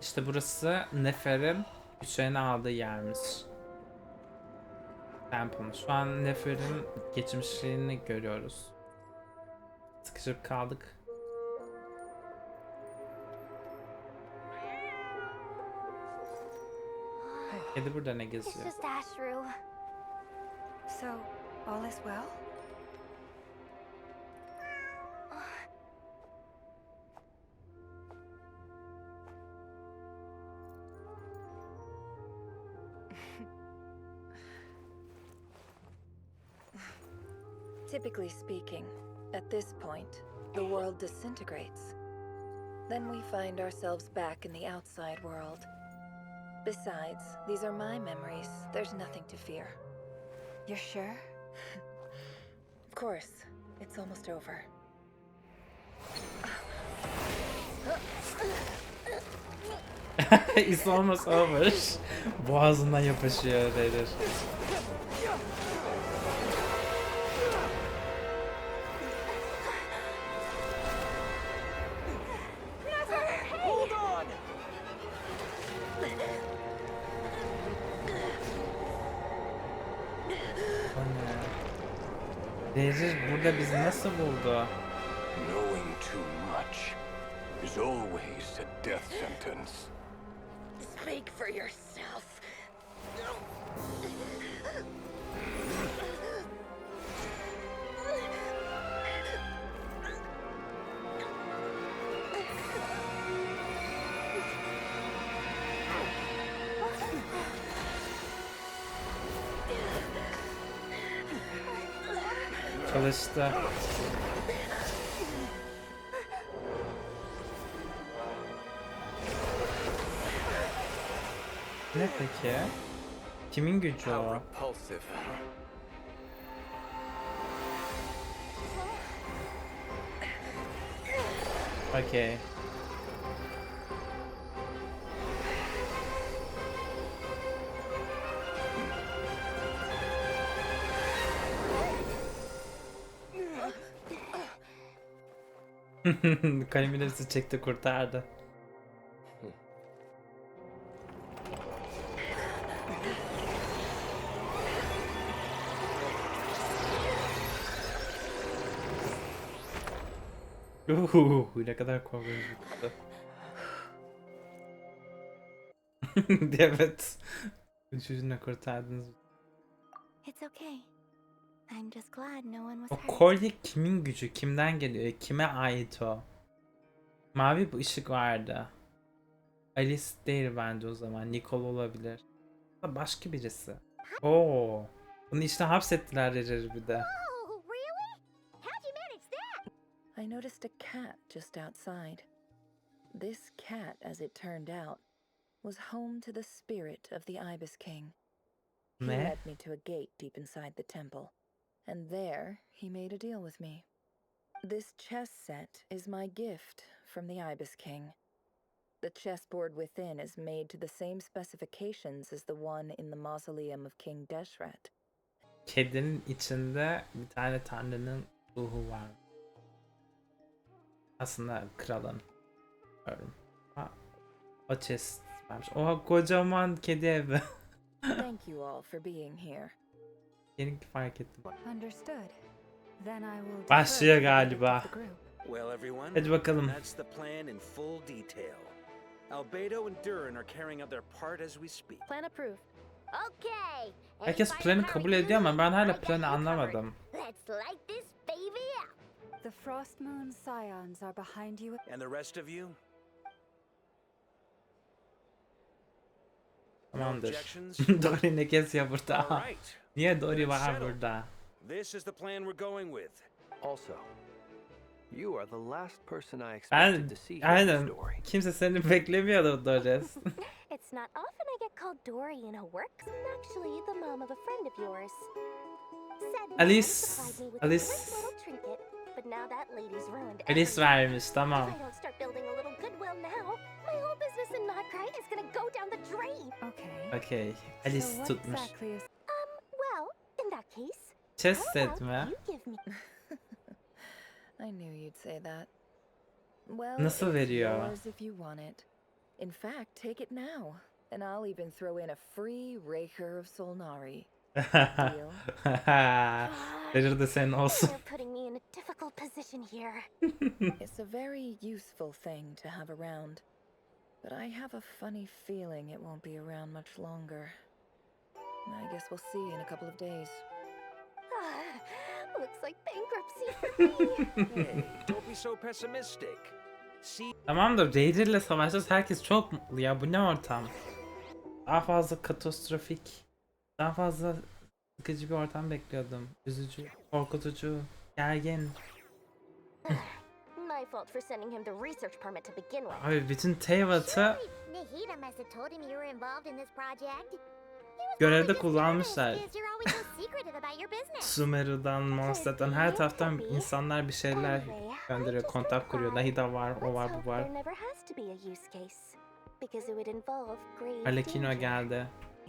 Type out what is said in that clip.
İşte burası Nefer'in Hüseyin'e aldığı yermiş. Temple'ın. Şu an Nefer'in geçmişini görüyoruz. Sıkışıp kaldık. Kedi burada ne geziyor? So, all is well? Typically speaking, at this point, the world disintegrates. Then we find ourselves back in the outside world. Besides, these are my memories. There's nothing to fear. You're sure? Of course, it's almost over. It's almost over. Boğazından yapışıyor Raider. Raider burada bizi nasıl buldu? Knowing too much is always a death sentence. Speak for yourself. Çalıştı. Ne peki? Kimin gücü o? repulsive. Kayınbilirisi çekti kurtardı. Uhu, ne kadar korkunç evet. Ucuzuna kurtardınız. It's okay. O hurt. kolye kimin gücü? Kimden geliyor? Kime ait o? Mavi bir ışık vardı. Alice değil bence o zaman. Nicole olabilir. Başka birisi. Oo. Bunu işte hapsettiler Roger'ı bir de. Oh, really? How'd you manage that? I noticed a cat just outside. This cat, as it turned out, was home to the spirit of the Ibis King. He led me to a gate deep inside the temple, and there he made a deal with me. This chess set is my gift from the Ibis King. The chessboard within is made to the same specifications as the one in the mausoleum of King Deshret. Kedinin içinde bir tane tanrının ruhu var. Aslında kralın. Bilmiyorum. Ha, O chest varmış. Oha kocaman kedi evi. Thank you all for being here. Yeni fark ettim. Understood. Then I will defer Başlıyor galiba. of the group. Well, everyone, Hadi bakalım. that's the plan in full detail. Albedo and Durin are carrying out their part as we speak. Plan approved. Okay. Herkes planı kabul ediyor ama ben hala planı anlamadım. Let's light this baby up. The Frost Moon Scions are behind you. And the rest of you? Tamamdır. Dory ne geziyor burada? This is the plan we're going with. Also, you are the last person I expected to see aynen. Kimse seni beklemiyordu Doris. it's not often I get called Dory in a work. I'm actually the mom of a friend of yours. Alice, Alice. Alice vermiş tamam. Okay. Okay. Alice tutmuş case, Chess oh, how set about mi? you give me I knew you'd say that. Well, Nasıl it's veriyor? yours if you want it. In fact, take it now, and I'll even throw in a free Raker of Solnari. Deal. Verir de senin olsun. You're putting me in a difficult position here. It's a very useful thing to have around, but I have a funny feeling it won't be around much longer. I guess we'll see in a couple of days. Looks like bankruptcy for me. hey, don't be so pessimistic. See Tamam da Raider'le savaşacağız. Herkes çok mutlu ya. Bu ne ortam? Daha fazla katastrofik. Daha fazla sıkıcı bir ortam bekliyordum. Üzücü, korkutucu, gergin. My fault for sending him the research permit to begin with. Abi bütün Teyvat'ı Nahida must have told him you were involved in this project. Görevde kullanmışlar. Sumeru'dan, Mondstadt'tan her taraftan insanlar bir şeyler gönderiyor, kontak kuruyor. Nahida var, o var, bu var. there never has to be a use case. Because it would involve grave Arlecchino danger. geldi.